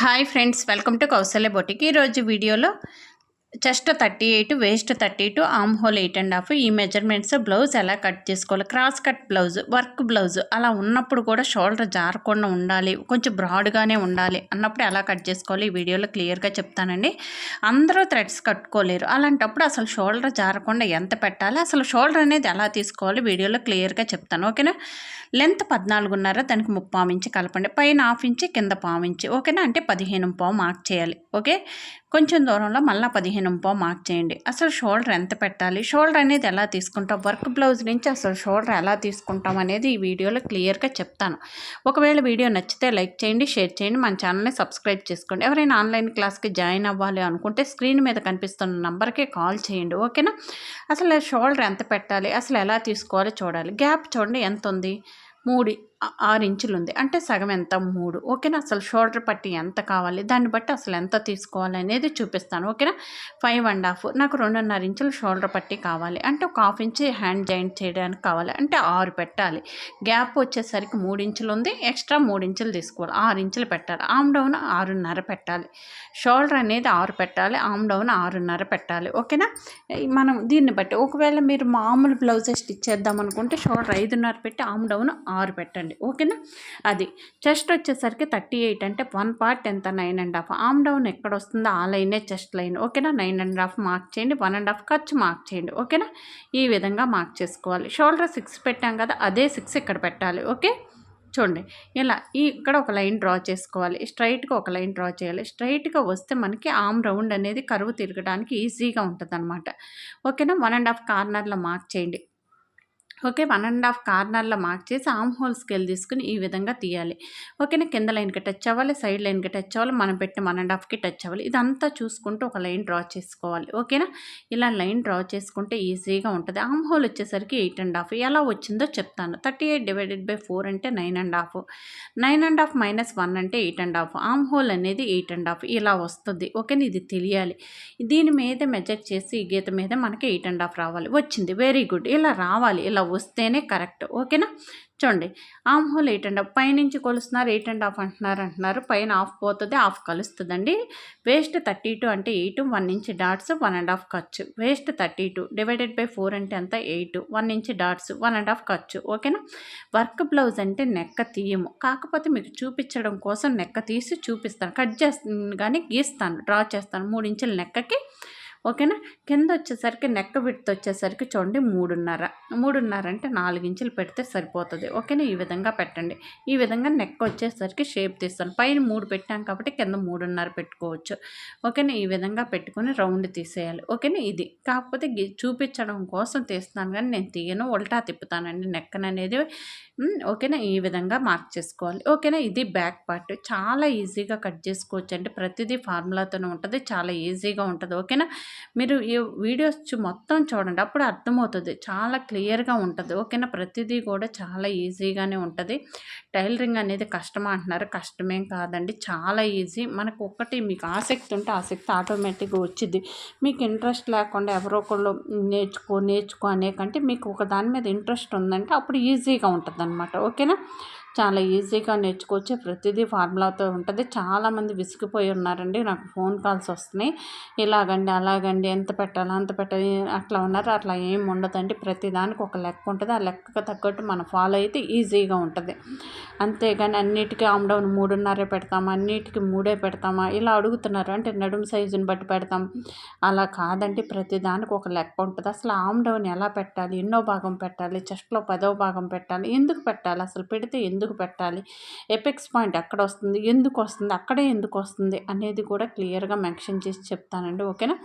Hi friends welcome to Kausalya బొటికి. ఈరోజు వీడియోలో chest thirty eight waist thirty two arm hole eight and half ఈ measurements blouse ఎలా cut చేసుకోవాలి cross cut blouse work blouse అలా ఉన్నప్పుడు కూడా షోల్డర్ జారకుండా ఉండాలి కొంచెం బ్రాడ్గానే ఉండాలి అన్నప్పుడు ఎలా కట్ చేసుకోవాలి ఈ వీడియోలో క్లియర్గా చెప్తానండి. అందరూ థ్రెడ్స్ కట్టుకోలేరు. అలాంటప్పుడు అసలు షోల్డర్ జారకుండా ఎంత పెట్టాలి అసలు షోల్డర్ అనేది ఎలా తీసుకోవాలి వీడియోలో క్లియర్గా చెప్తాను. ఓకేనా? లెంత్ పద్నాలుగున్నర దానికి ముప్పావు ఇంచి కలపండి. పైన హాఫ్ ఇంచి కింద పావు ఓకేనా? అంటే పదిహేను పావు మార్క్ చేయాలి ఓకే? కొంచెం దూరంలో మళ్ళీ పదిహేను పావు మార్క్ చేయండి. అసలు షోల్డర్ ఎంత పెట్టాలి? షోల్డర్ అనేది ఎలా తీసుకుంటాం? వర్క్ బ్లౌజ్ నుంచి అసలు షోల్డర్ ఎలా తీసుకుంటాం అనేది ఈ వీడియోలో క్లియర్గా చెప్తాను. ఒకవేళ వీడియో నచ్చితే లైక్ చేయండి షేర్ చేయండి మన ఛానల్ని సబ్స్క్రైబ్ చేసుకోండి. ఎవరైనా ఆన్లైన్ క్లాస్కి జాయిన్ అవ్వాలి అనుకుంటే స్క్రీన్ మీద కనిపిస్తున్న నంబర్కి కాల్ చేయండి ఓకేనా? అసలు షోల్డర్ ఎంత పెట్టాలి? అసలు ఎలా తీసుకోవాలో? చూడాలి. గ్యాప్ చూడండి ఎంత ఉంది మూడు ఆ- ఆరు ఇంచులు ఉంది అంటే సగం ఎంత? మూడు. ఓకేనా? అసలు షోల్డర్ పట్టి ఎంత కావాలి? దాన్ని బట్టి అసలు ఎంత తీసుకోవాలి అనేది చూపిస్తాను. ఓకేనా? Five and half. నాకు రెండున్నర ఇంచులు షోల్డర్ పట్టి కావాలి. అంటే ఒక హాఫ్ ఇంచ్ హ్యాండ్ జాయింట్ చేయడానికి కావాలి. అంటే ఆరు పెట్టాలి. గ్యాప్ వచ్చేసరికి మూడు ఇంచులు ఉంది ఎక్స్ట్రా మూడు ఇంచులు తీసుకోవాలి. ఆరు ఇంచులు పెట్టాలి. ఆమ్ డౌన్ ఆరున్నర పెట్టాలి. షోల్డర్ అనేది ఆరు పెట్టాలి. ఆమ్ డౌన్ ఆరున్నర పెట్టాలి. ఓకేనా? మనం దీన్ని బట్టి ఒకవేళ మీరు మామూలు బ్లౌజే స్టిచ్ చేద్దాం అనుకుంటే షోల్డర్ ఐదున్నర పెట్టి ఆమ్ డౌన్ ఆరు పెట్టండి. ఓకేనా? అది. చెస్ట్ వచ్చేసరికి థర్టీ ఎయిట్ అంటే వన్ పార్ట్ ఎంత? Nine and half. Arm down ఎక్కడ వస్తుందో ఆ లైనే చెస్ట్ లైన్. ఓకేనా? నైన్ అండ్ హాఫ్ మార్క్ చేయండి. వన్ అండ్ హాఫ్ ఖర్చు మార్క్ చేయండి. ఓకేనా? ఈ విధంగా మార్క్ చేసుకోవాలి. షోల్డర్ సిక్స్ పెట్టాం కదా అదే సిక్స్ ఇక్కడ పెట్టాలి. ఓకే? చూడండి. ఇలా ఈ ఇక్కడ ఒక లైన్ డ్రా చేసుకోవాలి. స్ట్రైట్గా ఒక లైన్ డ్రా చేయాలి. స్ట్రైట్గా వస్తే మనకి ఆమ్ రౌండ్ అనేది కరువు తిరగడానికి ఈజీగా ఉంటుంది అనమాట ఓకేనా? వన్ అండ్ హాఫ్ కార్నర్లో మార్క్ చేయండి. ఓకే వన్ అండ్ హాఫ్ కార్నర్లో మార్క్ చేసి ఆమ్ హోల్ స్కేల్ తీసుకుని ఈ విధంగా తీయాలి. ఓకేనా కింద లైన్కి టచ్ అవ్వాలి సైడ్ లైన్కి టచ్ అవ్వాలి మనం పెట్టిన వన్ అండ్ హాఫ్కి టచ్ అవ్వాలి. ఇదంతా చూసుకుంటూ ఒక లైన్ డ్రా చేసుకోవాలి. ఓకేనా ఇలా లైన్ డ్రా చేసుకుంటే ఈజీగా ఉంటుంది. ఆమ్ హోల్ వచ్చేసరికి ఎయిట్ అండ్ హాఫ్. ఎలా వచ్చిందో చెప్తాను. Thirty eight divided by four అంటే nine and half. Nine and half minus one అంటే eight and half. Arm hole అనేది ఎయిట్ అండ్ హాఫ్. ఇలా వస్తుంది. ఓకేనా ఇది తెలియాలి. దీని మీద మెజర్ చేసి ఈ గీత మీద మనకి ఎయిట్ అండ్ హాఫ్ రావాలి. వచ్చింది. Very good. ఇలా రావాలి. ఇలా వస్తేనే కరెక్ట్. ఓకేనా? చూడండి. Arm hole eight and half పైనుంచి కొలుస్తున్నారు ఎయిట్ అండ్ హాఫ్ అంటున్నారు అంటున్నారు. పైన ఆఫ్ పోతుంది ఆఫ్ కలుస్తుందండి. వేస్ట్ థర్టీ టూ అంటే eight one inch dots one and half ఖర్చు waist thirty two divided by four అంటే అంత eight one inch dots one and half ఖర్చు ఓకేనా? వర్క్ బ్లౌజ్ అంటే నెక్క తీయము. కాకపోతే మీకు చూపించడం కోసం నెక్క తీసి చూపిస్తాను. కట్ చేస్తాను కానీ గీస్తాను డ్రా చేస్తాను. మూడు ఇంచుల నెక్కకి ఓకేనా? కింద వచ్చేసరికి నెక్క విడ్త్ వచ్చేసరికి చూడండి మూడున్నర. మూడున్నర అంటే నాలుగు ఇంచులు పెడితే సరిపోతుంది. ఓకేనా? ఈ విధంగా పెట్టండి. ఈ విధంగా నెక్ వచ్చేసరికి షేప్ తీస్తాను. పైన మూడు పెట్టాం కాబట్టి కింద మూడున్నర పెట్టుకోవచ్చు. ఓకేనా? ఈ విధంగా పెట్టుకొని రౌండ్ తీసేయాలి. ఓకేనా? ఇది. కాకపోతే చూపించడం కోసం తీస్తాను కానీ నేను తీయను. ఉల్టా తిప్పుతానండి నెక్కన్ అనేది. ఓకేనా? ఈ విధంగా మార్క్ చేసుకోవాలి. ఓకేనా? ఇది బ్యాక్ పార్ట్. చాలా ఈజీగా కట్ చేసుకోవచ్చు అంటే ప్రతిదీ ఫార్ములాతోనే ఉంటుంది. చాలా ఈజీగా ఉంటుంది. ఓకేనా? మీరు ఈ వీడియోస్ మొత్తం చూడండి. అప్పుడు అర్థమవుతుంది. చాలా క్లియర్గా ఉంటుంది. ఓకేనా? ప్రతిదీ కూడా చాలా ఈజీగానే ఉంటుంది. టైలరింగ్ అనేది కష్టమా అంటున్నారు. కష్టమేం కాదండి. చాలా ఈజీ. మనకు ఒక్కటి మీకు ఆసక్తి ఉంటే ఆసక్తి ఆటోమేటిక్గా వచ్చింది మీకు ఇంట్రెస్ట్ లేకుండా ఎవరో ఒకళ్ళు నేర్చుకో నేర్చుకో అనే కంటే మీకు ఒక దాని మీద ఇంట్రెస్ట్ ఉందంటే అప్పుడు ఈజీగా ఉంటుంది అనమాట ఓకేనా? చాలా ఈజీగా నేర్చుకోవచ్చు. ప్రతిదీ ఫార్ములాతో ఉంటుంది. చాలామంది విసిగిపోయి ఉన్నారండి. నాకు ఫోన్ కాల్స్ వస్తున్నాయి. ఇలాగండి అలాగండి ఎంత పెట్టాలి అంత పెట్టాలి అట్లా ఉన్నారు అట్లా ఏం ఉండదండి. ప్రతిదానికి ఒక లెక్క ఉంటుంది. ఆ లెక్కకు తగ్గట్టు మనం ఫాలో అయితే ఈజీగా ఉంటుంది. అంతేగాని అన్నిటికీ ఆమ్ డౌన్ మూడున్నరే పెడతామా అన్నిటికీ మూడే పెడతామా ఇలా అడుగుతున్నారు. అంటే నడుము సైజుని బట్టి పెడతాం. అలా కాదండి. ప్రతిదానికి ఒక లెక్క ఉంటుంది. అసలు ఆమ్ డౌన్ ఎలా పెట్టాలి? ఎన్నో భాగం పెట్టాలి. చెస్ట్లో పదో భాగం పెట్టాలి. ఎందుకు పెట్టాలి? అసలు పెడితే ఎందుకు పెట్టాలి? ఎపెక్స్ పాయింట్ ఎక్కడ వస్తుంది ఎందుకు వస్తుంది అక్కడే ఎందుకు వస్తుంది అనేది కూడా క్లియర్గా మెన్షన్ చేసి చెప్తానండి ఓకేనా?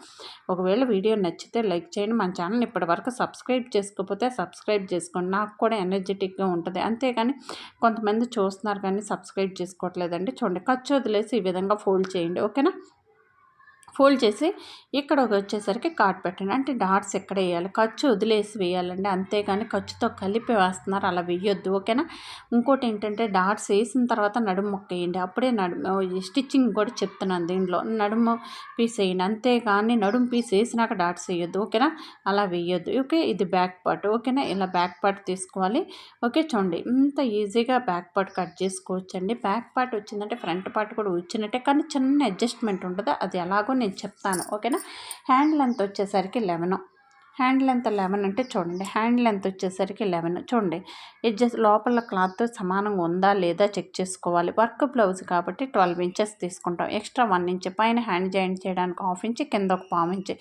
ఒకవేళ వీడియో నచ్చితే లైక్ చేయండి. మన ఛానల్ ఇప్పటివరకు సబ్స్క్రైబ్ చేసుకోకపోతే సబ్స్క్రైబ్ చేసుకోండి. నాకు కూడా ఎనర్జెటిక్గా ఉంటుంది. అంతేగాని కొంతమంది చూస్తున్నారు కానీ సబ్స్క్రైబ్ చేసుకోవట్లేదండి. చూడండి ఖర్చు వదిలేసి ఈ విధంగా ఫోల్డ్ చేయండి ఓకేనా? ఫోల్డ్ చేసి ఇక్కడ ఒక వచ్చేసరికి కాట్ పెట్టండి. అంటే డాట్స్ ఎక్కడ వేయాలి? ఖర్చు వదిలేసి వేయాలండి. అంతేగాని ఖర్చుతో కలిపి వేస్తున్నారు. అలా వేయొద్దు. ఓకేనా? ఇంకోటి ఏంటంటే డాట్స్ వేసిన తర్వాత నడుము మొక్క వేయండి. అప్పుడే నడుము స్టిచ్చింగ్ కూడా చెప్తున్నాను దీనిలో నడుము పీస్ వేయండి. అంతేగాని నడుము పీస్ వేసినాక డాట్స్ వేయొద్దు. ఓకేనా? అలా వేయొద్దు. ఓకే? ఇది బ్యాక్ పార్ట్. ఓకేనా? ఇలా బ్యాక్ పార్ట్ తీసుకోవాలి. ఓకే? చూడండి. ఇంత ఈజీగా బ్యాక్ పార్ట్ కట్ చేసుకోవచ్చండి. బ్యాక్ పార్ట్ వచ్చిందంటే ఫ్రంట్ పార్ట్ కూడా వచ్చినట్టే. కానీ చిన్న అడ్జస్ట్మెంట్ ఉంటుంది. అది ఎలాగో నేను చెప్తాను ఓకేనా? హ్యాండ్ లెంత్ వచ్చేసరికి లెవెన్. హ్యాండ్ లెంత్ లెవెన్ అంటే చూడండి హ్యాండ్ లెంత్ వచ్చేసరికి లెవెన్. చూడండి ఎడ్జెస్ లోపల క్లాత్ సమానంగా ఉందా లేదా చెక్ చేసుకోవాలి. వర్క్ బ్లౌజ్ కాబట్టి ట్వెల్వ్ ఇంచెస్ తీసుకుంటాం. ఎక్స్ట్రా వన్ ఇంచ్ పైన హ్యాండ్ జాయింట్ చేయడానికి హాఫ్ ఇంచ్ కింద ఒక పావు ఇంచ్.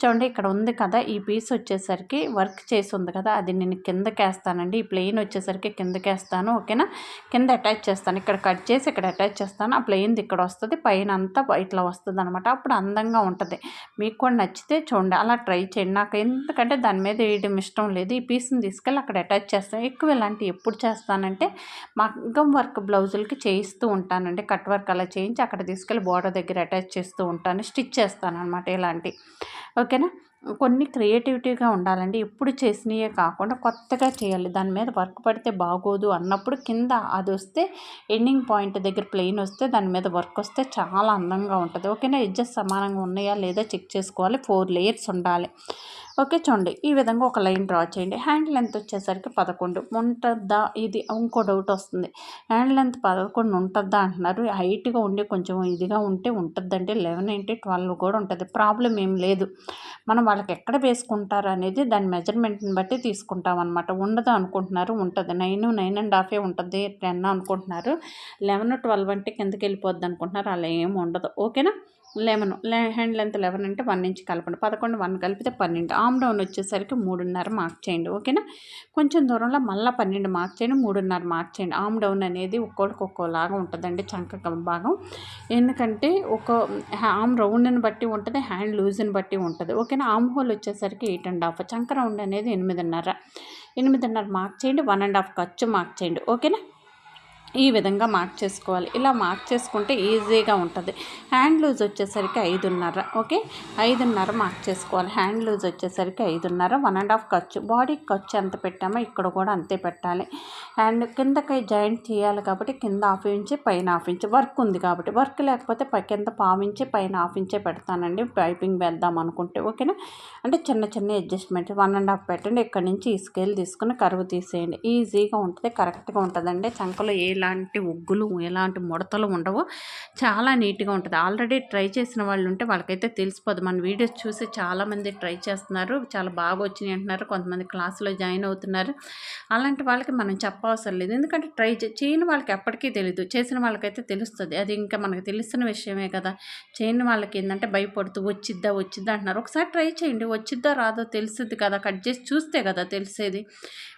చూడండి ఇక్కడ ఉంది కదా ఈ పీస్ వచ్చేసరికి వర్క్ చేసి ఉంది కదా అది నేను కిందకేస్తానండి. ఈ ప్లెయిన్ వచ్చేసరికి కిందకేస్తాను ఓకేనా? కింద అటాచ్ చేస్తాను. ఇక్కడ కట్ చేసి ఇక్కడ అటాచ్ చేస్తాను. ఆ ప్లెయిన్ది ఇక్కడ వస్తుంది పైన అంతా ఇట్లా వస్తుంది అనమాట అప్పుడు అందంగా ఉంటుంది. మీకు కూడా నచ్చితే చూడండి అలా ట్రై చేయండి. నాకు ఎందుకంటే దాని మీద వేయడం ఇష్టం లేదు. ఈ పీస్ని తీసుకెళ్ళి అక్కడ అటాచ్ చేస్తాను ఎక్కువ ఇలాంటివి ఎప్పుడు చేస్తానంటే మగ్గం వర్క్ బ్లౌజులకి చేయిస్తూ ఉంటానండి. కట్ వర్క్ అలా చేయించి అక్కడ తీసుకెళ్ళి బోర్డర్ దగ్గర అటాచ్ చేస్తూ ఉంటాను. స్టిచ్ చేస్తాను అనమాట ఇలాంటి ఓకేనా? కొన్ని క్రియేటివిటీగా ఉండాలండి. ఎప్పుడు చేసినవే కాకుండా కొత్తగా చేయాలి. దాని మీద వర్క్ పడితే బాగోదు అన్నప్పుడు కింద అది వస్తే ఎండింగ్ పాయింట్ దగ్గర ప్లెయిన్ వస్తే దాని మీద వర్క్ వస్తే చాలా అందంగా ఉంటుంది. ఓకేనా? ఎడ్జెస్ సమానంగా ఉన్నాయా లేదా చెక్ చేసుకోవాలి. ఫోర్ లేయర్స్ ఉండాలి. ఓకే చూడండి. ఈ విధంగా ఒక లైన్ డ్రా చేయండి. హ్యాండ్ లెంత్ వచ్చేసరికి పదకొండు. ఉంటుందా? ఇది ఇంకో డౌట్ వస్తుంది. హ్యాండ్ లెంత్ పదకొండు ఉంటుందా అంటున్నారు. హైట్గా ఉండి కొంచెం ఇదిగా ఉంటే ఉంటుందంటే లెవెన్ ఏంటి ట్వెల్వ్ కూడా ఉంటుంది. ప్రాబ్లం ఏం లేదు. మనం వాళ్ళకి ఎక్కడ వేసుకుంటారు అనేది దాని మెజర్మెంట్ని బట్టి తీసుకుంటాం అనమాట ఉండదు అనుకుంటున్నారు ఉంటుంది. నైన్ నైన్ అండ్ హాఫే ఉంటుంది టెన్ అనుకుంటున్నారు. లెవెన్ ట్వెల్వ్ అంటే కిందకి వెళ్ళిపోద్ది అనుకుంటున్నారు. అలా ఏమి ఉండదు. ఓకేనా? లెవెన్ హ్యాండ్ లెంత్ లెవెన్ అంటే వన్ ఇంచ్ కలపండి. పదకొండు వన్ కలిపితే పన్నెండు. ఆమ్ డౌన్ వచ్చేసరికి మూడున్నర మార్క్ చేయండి ఓకేనా? కొంచెం దూరంలో మళ్ళీ పన్నెండు మార్క్ చేయండి మూడున్నర మార్క్ చేయండి. ఆమ్ డౌన్ అనేది ఒక్కోడికి ఒక్కోలాగా ఉంటుందండి చంక భాగం. ఎందుకంటే ఒక ఆమ్ రౌండ్ని బట్టి ఉంటుంది హ్యాండ్ లూజ్ని బట్టి ఉంటుంది. ఓకేనా? ఆమ్ హోల్ వచ్చేసరికి ఎయిట్ అండ్ హాఫ్. చంక రౌండ్ అనేది ఎనిమిదిన్నర. ఎనిమిదిన్నర మార్క్ చేయండి వన్ అండ్ హాఫ్ ఖర్చు మార్క్ చేయండి ఓకేనా? ఈ విధంగా మార్క్ చేసుకోవాలి. ఇలా మార్క్ చేసుకుంటే ఈజీగా ఉంటుంది. హ్యాండ్ లూజ్ వచ్చేసరికి ఐదున్నర ఓకే? ఐదున్నర మార్క్ చేసుకోవాలి. హ్యాండ్ లూజ్ వచ్చేసరికి ఐదున్నర వన్ అండ్ హాఫ్ ఖర్చు. బాడీకి ఖర్చు ఎంత పెట్టామో ఇక్కడ కూడా అంతే పెట్టాలి. అండ్ కిందకి జాయింట్ చేయాలి కాబట్టి కింద హాఫ్ ఇంచ్ పైన హాఫ్ ఇంచ్ వర్క్ ఉంది కాబట్టి. వర్క్ లేకపోతే కింద పావు ఇంచ్ పైన హాఫ్ ఇంచే పెడతానండి. పైపింగ్ వేద్దాం అనుకుంటే ఓకేనా? అంటే చిన్న చిన్న అడ్జస్ట్మెంట్ వన్ అండ్ హాఫ్ పెట్టండి. ఇక్కడ నుంచి ఈ స్కేల్ తీసుకుని కరువు తీసేయండి. ఈజీగా ఉంటుంది కరెక్ట్గా ఉంటుందండి. చంకలో ఏ ఎలాంటి ఉగ్గులు ఎలాంటి ముడతలు ఉండవు చాలా నీట్గా ఉంటుంది. ఆల్రెడీ ట్రై చేసిన వాళ్ళు ఉంటే వాళ్ళకైతే తెలిసిపోదు. మన వీడియోస్ చూసి చాలామంది ట్రై చేస్తున్నారు. చాలా బాగా వచ్చినాయి అంటున్నారు. కొంతమంది క్లాసులో జాయిన్ అవుతున్నారు. అలాంటి వాళ్ళకి మనం చెప్పవసరం లేదు. ఎందుకంటే ట్రై చేయని వాళ్ళకి ఎప్పటికీ తెలియదు చేసిన వాళ్ళకైతే తెలుస్తుంది. అది ఇంకా మనకు తెలిసిన విషయమే కదా. చేయని వాళ్ళకి ఏంటంటే భయపడుతూ వచ్చిద్దా వచ్చిద్దా అంటున్నారు. ఒకసారి ట్రై చేయండి. వచ్చిద్దా రాదో తెలిసిద్ది కదా. కట్ చేసి చూస్తే కదా తెలిసేది.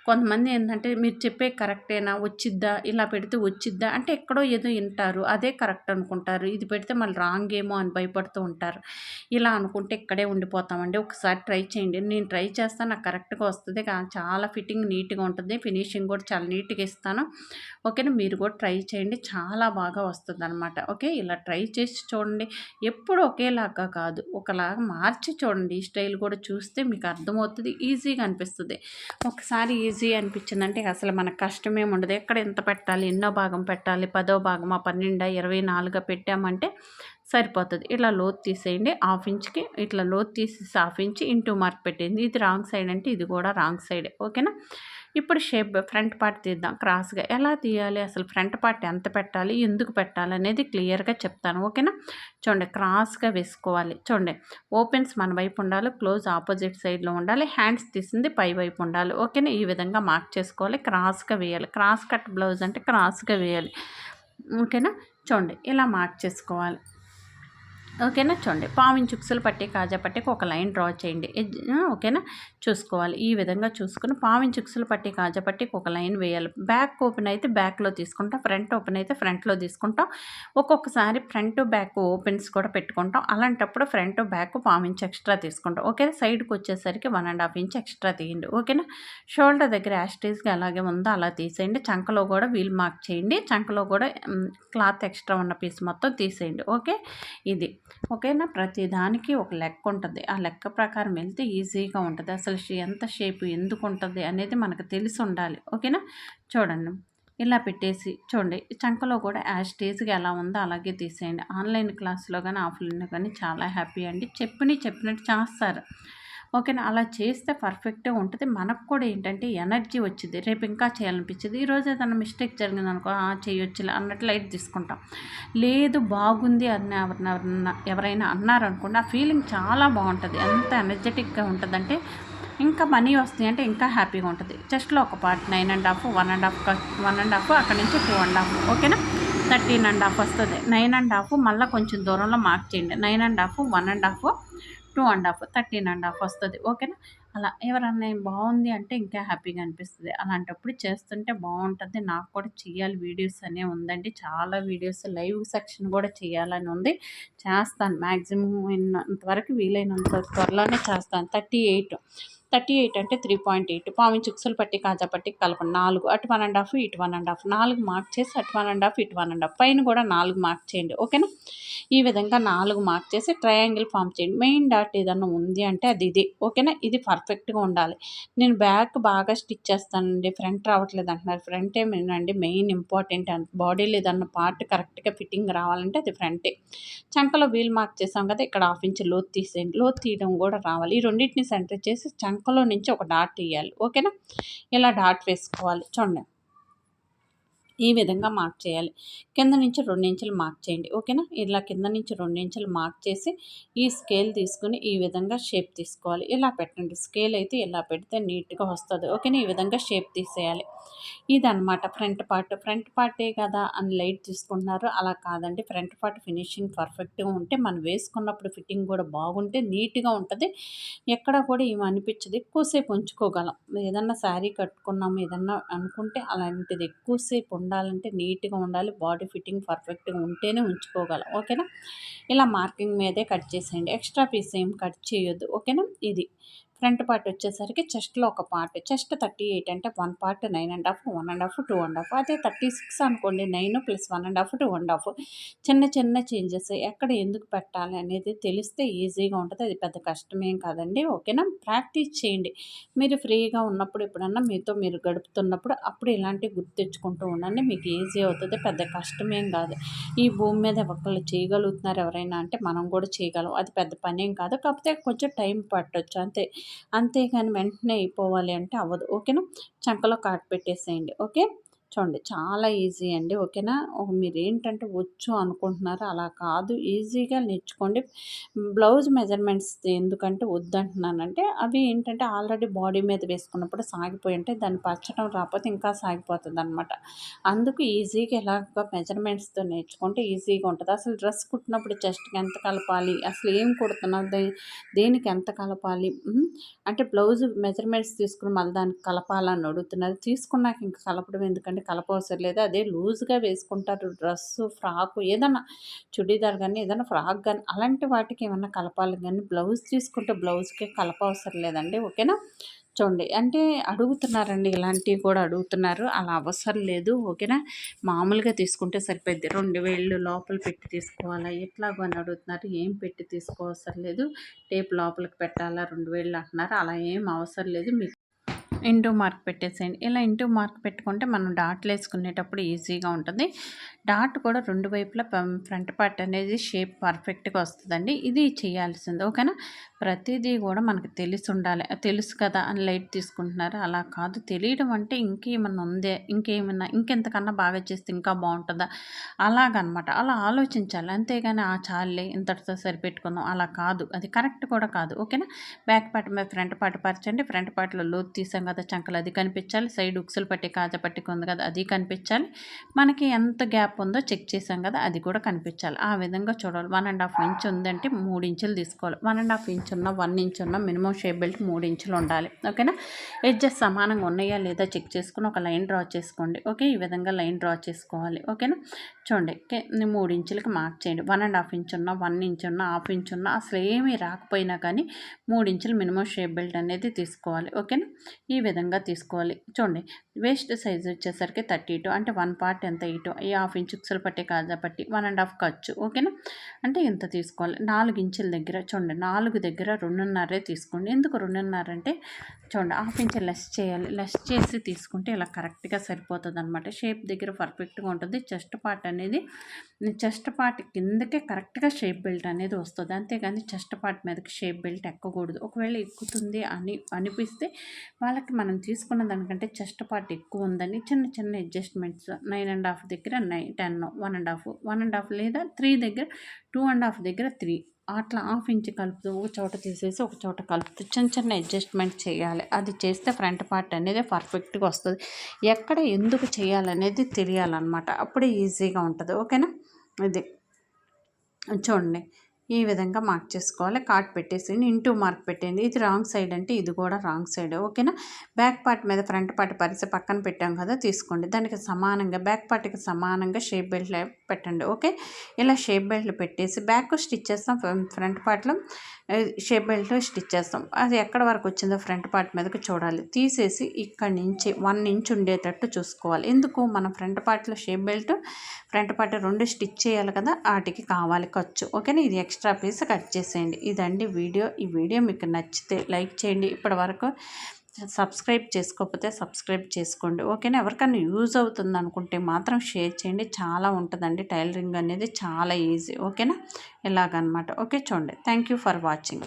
కొంతమంది ఏంటంటే మీరు చెప్పే కరెక్టేనా? వచ్చిద్దా? ఇలా పెడితే వచ్చిద్దా? అంటే ఎక్కడో ఏదో వింటారు. అదే కరెక్ట్ అనుకుంటారు. ఇది పెడితే మళ్ళీ రాంగ్ ఏమో అని భయపడుతూ ఉంటారు. ఇలా అనుకుంటే ఇక్కడే ఉండిపోతామండి. ఒకసారి ట్రై చేయండి. నేను ట్రై చేస్తాను. నాకు కరెక్ట్గా వస్తుంది. చాలా ఫిట్టింగ్ నీట్గా ఉంటుంది. ఫినిషింగ్ కూడా చాలా నీట్గా ఇస్తాను. ఓకేనా? మీరు కూడా ట్రై చేయండి. చాలా బాగా వస్తుంది అనమాట ఓకే? ఇలా ట్రై చేసి చూడండి. ఎప్పుడు ఒకేలాగా కాదు. ఒకలాగా మార్చి చూడండి. ఈ స్టైల్ కూడా చూస్తే మీకు అర్థమవుతుంది. ఈజీగా అనిపిస్తుంది. ఒకసారి ఈజీ అనిపించిందంటే అసలు మనకు కష్టమేమి ఉండదు. ఎక్కడ ఎంత పెట్టాలి? ఎన్నో భాగం పెట్టాలి. పదో భాగమా పన్నెండా ఇరవై నాలుగా పెట్టామంటే సరిపోతుంది. ఇట్లా లోతు తీసేయండి. హాఫ్ ఇంచ్కి ఇట్లా లోతు తీసేసి హాఫ్ ఇంచ్ ఇంటూ మార్క్ పెట్టింది ఇది రాంగ్ సైడ్ అంటే ఇది కూడా రాంగ్ సైడ్. ఓకేనా? ఇప్పుడు షేప్ ఫ్రంట్ పార్ట్ తీద్దాం క్రాస్గా. ఎలా తీయాలి? అసలు ఫ్రంట్ పార్ట్ ఎంత పెట్టాలి? ఎందుకు పెట్టాలి? అనేది క్లియర్గా చెప్తాను. ఓకేనా? చూడండి క్రాస్గా వేసుకోవాలి. చూడండి ఓపెన్స్ మన వైపు ఉండాలి క్లోజ్ ఆపోజిట్ సైడ్లో ఉండాలి హ్యాండ్స్ తీసింది పై వైపు ఉండాలి. ఓకేనా? ఈ విధంగా మార్క్ చేసుకోవాలి. క్రాస్గా వేయాలి. క్రాస్ కట్ బ్లౌజ్ అంటే క్రాస్గా వేయాలి. ఓకేనా? చూడండి ఇలా మార్క్ చేసుకోవాలి. ఓకేనా? చూడండి. పావించి చుక్సులు పట్టి కాజా పట్టికి ఒక లైన్ డ్రా చేయండి. ఓకేనా? చూసుకోవాలి. ఈ విధంగా చూసుకుని పావించి చుక్సులు పట్టి కాజా పట్టికి ఒక లైన్ వేయాలి. బ్యాక్ ఓపెన్ అయితే బ్యాక్లో తీసుకుంటాం. ఫ్రంట్ ఓపెన్ అయితే ఫ్రంట్లో తీసుకుంటాం. ఒక్కొక్కసారి ఫ్రంట్ బ్యాక్ ఓపెన్స్ కూడా పెట్టుకుంటాం. అలాంటప్పుడు ఫ్రంట్ బ్యాక్ పావించి ఎక్స్ట్రా తీసుకుంటాం. ఓకే సైడ్కి వచ్చేసరికి one and half inch extra తీయండి. ఓకేనా? షోల్డర్ దగ్గర యాస్టేజ్గా అలాగే ఉందో అలా తీసేయండి. చంకలో కూడా వీల్ మార్క్ చేయండి. చంకలో కూడా క్లాత్ ఎక్స్ట్రా ఉన్న పీస్ మొత్తం తీసేయండి. ఓకే? ఇది. ఓకేనా? ప్రతి దానికి ఒక లెక్క ఉంటుంది. ఆ లెక్క ప్రకారం వెళ్తే ఈజీగా ఉంటుంది. అసలు ఎంత షేప్ ఎందుకు ఉంటుంది అనేది మనకు తెలిసి ఉండాలి. ఓకేనా? చూడండి. ఇలా పెట్టేసి చూడండి. చంకలో కూడా యాజ్ స్టేజ్గా ఎలా ఉందో అలాగే తీసేయండి. ఆన్లైన్ క్లాస్లో కానీ ఆఫ్లైన్లో కానీ చాలా హ్యాపీ అండి. చెప్పినవి చెప్పినట్టు చేస్తారు. ఓకేనా? అలా చేస్తే పర్ఫెక్ట్గా ఉంటుంది. మనకు కూడా ఏంటంటే ఎనర్జీ వచ్చింది రేపు ఇంకా చేయాలనిపించింది ఈరోజు ఏదైనా మిస్టేక్ జరిగింది అనుకో చేయొచ్చులే అన్నట్లు లైట్ తీసుకుంటాం. లేదు బాగుంది అని ఎవరిన ఎవరైనా అన్నారనుకోండి ఆ ఫీలింగ్ చాలా బాగుంటుంది. ఎంత ఎనర్జెటిక్గా ఉంటుందంటే ఇంకా మనీ వస్తాయి అంటే ఇంకా హ్యాపీగా ఉంటుంది. చెస్ట్లో ఒక part nine and half one and half one and half అక్కడ నుంచి టూ అండ్ హాఫ్ ఓకేనా? థర్టీన్ అండ్ హాఫ్ వస్తుంది. నైన్ అండ్ హాఫ్ మళ్ళీ కొంచెం దూరంలో మార్క్ చేయండి. Nine and half one and half two and half thirteen and half వస్తుంది. ఓకేనా? అలా ఎవరన్నా బాగుంది అంటే ఇంకా హ్యాపీగా అనిపిస్తుంది. అలాంటప్పుడు చేస్తుంటే బాగుంటుంది. నాకు కూడా చేయాలి వీడియోస్ అనే ఉందండి. చాలా వీడియోస్ లైవ్ సెక్షన్ కూడా చేయాలని ఉంది. చేస్తాను. మ్యాక్సిమం ఇంతవరకు వీలైనంత త్వరలోనే చేస్తాను. థర్టీ ఎయిట్ థర్టీ ఎయిట్ అంటే త్రీ పాయింట్ ఎయిట్ పావి చుక్సులు పట్టి కాజా పట్టి కలపండి. నాలుగు అటు వన్ అండ్ హాఫ్ ఇటు వన్ అండ్ హాఫ్ నాలుగు మార్క్ చేసి అటు వన్ అండ్ హాఫ్ ఇటు వన్ అండ్ హాఫ్ పైన కూడా నాలుగు మార్క్ చేయండి ఓకేనా? ఈ విధంగా నాలుగు మార్క్ చేసి ట్రయాంగిల్ ఫామ్ చేయండి. మెయిన్ డాట్ ఏదన్నా ఉంది అంటే అది ఇది ఓకేనా? ఇది పర్ఫెక్ట్గా ఉండాలి. నేను బ్యాక్ బాగా స్టిచ్ చేస్తానండి. ఫ్రంట్ రావట్లేదు అంటున్నారు. ఫ్రంట్ ఏమేనండి మెయిన్ ఇంపార్టెంట్ బాడీలో ఏదన్నా పార్ట్ కరెక్ట్గా ఫిట్టింగ్ రావాలంటే అది ఫ్రంటే చంకలో వీల్ మార్క్ చేసాం కదా ఇక్కడ హాఫ్ ఇంచ్ లోతు తీసేయండి. లోతు తీయడం కూడా రావాలి. ఈ రెండింటిని సెంటర్ చేసి చంకలో నుంచి ఒక డాట్ తీయాలి. ఓకేనా? ఇలా డాట్ వేసుకోవాలి? చూడండి. ఈ విధంగా మార్క్ చేయాలి. కింద నుంచి రెండు ఇంచులు మార్క్ చేయండి. ఓకేనా? ఇలా కింద నుంచి రెండు ఇంచులు మార్క్ చేసి ఈ స్కేల్ తీసుకుని ఈ విధంగా షేప్ తీసుకోవాలి. ఇలా పెట్టండి. స్కేల్ అయితే ఇలా పెడితే నీట్గా వస్తుంది. ఓకేనా? ఈ విధంగా షేప్ తీసేయాలి. ఇదనమాట ఫ్రంట్ పార్ట్. ఫ్రంట్ పార్టే కదా అని లైట్ తీసుకుంటున్నారు. అలా కాదండి. ఫ్రంట్ పార్ట్ ఫినిషింగ్ పర్ఫెక్ట్గా ఉంటే మనం వేసుకున్నప్పుడు ఫిట్టింగ్ కూడా బాగుంటే నీట్గా ఉంటుంది. ఎక్కడ కూడా ఏమి అనిపించదు. ఎక్కువసేపు ఉంచుకోగలం. ఏదన్నా శారీ కట్టుకున్నాము ఏదన్నా అనుకుంటే అలాంటిది ఎక్కువసేపు ఉండాలంటే నీట్గా ఉండాలి. బాడీ ఫిట్టింగ్ పర్ఫెక్ట్గా ఉంటేనే ఉంచుకోగలం. ఓకేనా? ఇలా మార్కింగ్ మీదే కట్ చేసేయండి. ఎక్స్ట్రా పీస్ ఏం కట్ చేయొద్దు. ఓకేనా? ఇది. ఫ్రంట్ పార్ట్ వచ్చేసరికి చెస్ట్లో ఒక పార్ట్ చెస్ట్ థర్టీ ఎయిట్ అంటే one part nine and half one and half two and half అదే థర్టీ సిక్స్ అనుకోండి nine plus one and half two and half చిన్న చిన్న చేంజెస్ ఎక్కడ ఎందుకు పెట్టాలి అనేది తెలిస్తే ఈజీగా ఉంటుంది. అది పెద్ద కష్టమేం కాదండి. ఓకేనా? ప్రాక్టీస్ చేయండి. మీరు ఫ్రీగా ఉన్నప్పుడు ఎప్పుడన్నా మీతో మీరు గడుపుతున్నప్పుడు అప్పుడు ఇలాంటివి గుర్తు తెచ్చుకుంటూ ఉండండి. మీకు ఈజీ అవుతుంది. పెద్ద కష్టమేం కాదు. ఈ భూమి మీద ఒకళ్ళు చేయగలుగుతున్నారు ఎవరైనా అంటే మనం కూడా చేయగలం. అది పెద్ద పనేం కాదు. కాకపోతే కొంచెం టైం పట్టవచ్చు అంతే. అంతేగాని వెంటనే అయిపోవాలి అంటే అవ్వదు. ఓకేనా? చంకలో కాట్ పెట్టేసేయండి. ఓకే? చూడండి చాలా ఈజీ అండి. ఓకేనా? మీరు ఏంటంటే వచ్చు అనుకుంటున్నారు అలా కాదు. ఈజీగా నేర్చుకోండి. బ్లౌజ్ మెజర్మెంట్స్ ఎందుకంటే వద్దంటున్నానంటే అవి ఏంటంటే ఆల్రెడీ బాడీ మీద వేసుకున్నప్పుడు సాగిపోయి ఉంటే దాన్ని పచ్చడం రాకపోతే ఇంకా సాగిపోతుంది అనమాట అందుకు ఈజీగా ఎలాగ మెజర్మెంట్స్తో నేర్చుకుంటే ఈజీగా ఉంటుంది. అసలు డ్రెస్ కుట్టినప్పుడు చెస్ట్కి ఎంత కలపాలి? అసలు ఏం కుడుతున్నావు? దేనికి ఎంత కలపాలి? అంటే బ్లౌజ్ మెజర్మెంట్స్ తీసుకుని మళ్ళీ దానికి కలపాలని అడుగుతున్నారు. తీసుకున్నాక ఇంకా కలపడం ఎందుకంటే కలపవసరం లేదు అదే లూజ్గా వేసుకుంటారు డ్రెస్ ఫ్రాకు ఏదన్నా చుడీదార్ కానీ ఏదైనా ఫ్రాక్ కానీ అలాంటి వాటికి ఏమన్నా కలపాలి కానీ బ్లౌజ్ తీసుకుంటే బ్లౌజ్కి కలపవసరం లేదండి ఓకేనా? చూడండి అంటే అడుగుతున్నారండి ఇలాంటివి కూడా అడుగుతున్నారు అలా అవసరం లేదు ఓకేనా? మామూలుగా తీసుకుంటే సరిపోద్ది రెండు వేళ్ళు లోపల పెట్టి తీసుకోవాలా ఎట్లాగో అని అడుగుతున్నారు ఏం పెట్టి తీసుకోవసరం లేదు టేప్ లోపలికి పెట్టాలా రెండు వేళ్ళు అంటున్నారు అలా ఏం అవసరం లేదు మీకు ఇంటూ మార్క్ పెట్టేసేయండి. ఇలా ఇంటూ మార్క్ పెట్టుకుంటే మనం డాట్లు వేసుకునేటప్పుడు ఈజీగా ఉంటుంది. డాట్ కూడా రెండు వైపులా ఫ్రంట్ పార్ట్ అనేది షేప్ పర్ఫెక్ట్గా వస్తుందండి. ఇది చేయాల్సింది. ఓకేనా? ప్రతిదీ కూడా మనకు తెలిసి ఉండాలి. తెలుసు కదా అని లైట్ తీసుకుంటున్నారు. అలా కాదు. తెలియడం అంటే ఇంకేమన్నా ఉందే ఇంకేమన్నా ఇంకెంతకన్నా బాగా చేస్తే ఇంకా బాగుంటుందా? అలాగనమాట. అలా ఆలోచించాలి. అంతేగాని ఆ చాలే ఇంతటితో సరిపెట్టుకుందాం. అలా కాదు. అది కరెక్ట్ కూడా కాదు. ఓకేనా? బ్యాక్ పార్ట్ మీద ఫ్రంట్ పార్ట్ పరచండి ఫ్రంట్ పార్ట్లో లోతు తీసాం కదా చంకలు అది కనిపించాలి. సైడ్ ఉక్సులు పట్టి కాజా పట్టుకుంది కదా అది కనిపించాలి. మనకి ఎంత గ్యాప్ ఉందో చెక్ చేసాం కదా అది కూడా కనిపించాలి. ఆ విధంగా చూడాలి. వన్ అండ్ హాఫ్ ఇంచ్ ఉందంటే మూడు ఇంచులు తీసుకోవాలి. వన్ అండ్ హాఫ్ ఇంచ్ ఉన్న వన్ ఇంచ్ ఉన్న మినిమం షేప్ బెల్ట్ మూడు ఇంచులు ఉండాలి. ఓకేనా? ఎడ్జెస్ సమానంగా ఉన్నాయా లేదా చెక్ చేసుకుని ఒక లైన్ డ్రా చేసుకోండి. ఓకే? ఈ విధంగా లైన్ డ్రా చేసుకోవాలి. ఓకేనా? చూడండి. మూడు ఇంచులకి మార్క్ చేయండి. వన్ అండ్ హాఫ్ ఇంచ్ ఉన్న వన్ ఇంచ్ ఉన్న హాఫ్ ఇంచ్ ఉన్న అసలు ఏమీ రాకపోయినా కానీ మూడు ఇంచులు మినిమం షేప్ బెల్ట్ అనేది తీసుకోవాలి. ఓకేనా? ఈ విధంగా తీసుకోవాలి. చూడండి వేస్ట్ సైజ్ వచ్చేసరికి థర్టీ టూ అంటే వన్ పార్ట్ ఎంత ఇటు ఈ హాఫ్ ఇంచ్ ఉక్సలు పట్టే కాజా పట్టి వన్ అండ్ హాఫ్ ఖర్చు ఓకేనా? అంటే ఇంత తీసుకోవాలి. నాలుగు ఇంచుల దగ్గర చూడండి నాలుగు దగ్గర రెండున్నరే తీసుకోండి. ఎందుకు రెండున్నర అంటే చూడండి హాఫ్ ఇంచ్ లెస్ చేయాలి. లెస్ చేసి తీసుకుంటే ఇలా కరెక్ట్గా సరిపోతుంది అనమాట షేప్ దగ్గర పర్ఫెక్ట్గా ఉంటుంది. చెస్ట్ పార్ట్ అనేది చెస్ట్ పార్ట్ కిందకే కరెక్ట్గా షేప్ బెల్ట్ అనేది వస్తుంది. అంతేగాని చెస్ట్ పార్ట్ మీదకి షేప్ బెల్ట్ ఎక్కకూడదు. ఒకవేళ ఎక్కుతుంది అని అనిపిస్తే వాళ్ళకి మనం తీసుకున్న దానికంటే చెస్ట్ పార్ట్ ఎక్కువ ఉందని చిన్న చిన్న అడ్జస్ట్మెంట్స్ నైన్ అండ్ హాఫ్ దగ్గర nine ten one and half one and half లేదా త్రీ దగ్గర టూ అండ్ హాఫ్ దగ్గర త్రీ. అట్లా హాఫ్ ఇంచ్ కలుపుతూ ఒక చోట తీసేసి ఒక చోట కలుపుతూ చిన్న చిన్న అడ్జస్ట్మెంట్ చేయాలి. అది చేస్తే ఫ్రంట్ పార్ట్ అనేది పర్ఫెక్ట్గా వస్తుంది. ఎక్కడ ఎందుకు చేయాలనేది తెలియాలన్నమాట. అప్పుడే ఈజీగా ఉంటుంది. ఓకేనా? ఇది. చూడండి. ఈ విధంగా మార్క్ చేసుకోవాలి. కార్డ్ పెట్టేసి ఇంటూ మార్క్ పెట్టింది ఇది రాంగ్ సైడ్ అంటే ఇది కూడా రాంగ్ సైడ్. ఓకేనా? బ్యాక్ పార్ట్ మీద ఫ్రంట్ పార్ట్ పరిసి పక్కన పెట్టాం కదా తీసుకోండి. దానికి సమానంగా బ్యాక్ పార్ట్కి సమానంగా షేప్ బెల్ట్ పెట్టండి. ఓకే? ఇలా షేప్ బెల్ట్లు పెట్టేసి బ్యాక్ స్టిచ్ చేస్తాం ఫ్రంట్ పార్ట్లో షేప్ బెల్ట్ స్టిచ్ చేస్తాం. అది ఎక్కడ వరకు వచ్చిందో ఫ్రంట్ పార్ట్ మీదకి చూడాలి. తీసేసి ఇక్కడి నుంచి వన్ ఇంచ్ ఉండేటట్టు చూసుకోవాలి. ఎందుకు? మన ఫ్రంట్ పార్ట్లో షేప్ బెల్ట్ ఫ్రంట్ పార్ట్ రెండు స్టిచ్ చేయాలి కదా వాటికి కావాలి ఖర్చు. ఓకేనా? ఇది ఎక్స్ట్రా పీస్ కట్ చేసేయండి. ఇదండి వీడియో. ఈ వీడియో మీకు నచ్చితే లైక్ చేయండి. ఇప్పటి వరకు సబ్స్క్రైబ్ చేసుకోకపోతే సబ్స్క్రైబ్ చేసుకోండి. ఓకేనా? ఎవరికైనా యూజ్ అవుతుంది అనుకుంటే మాత్రం షేర్ చేయండి. చాలా ఉంటుందండి. టైలరింగ్ అనేది చాలా ఈజీ. ఓకేనా? ఇలాగనమాట. ఓకే చూడండి. Thank you for watching.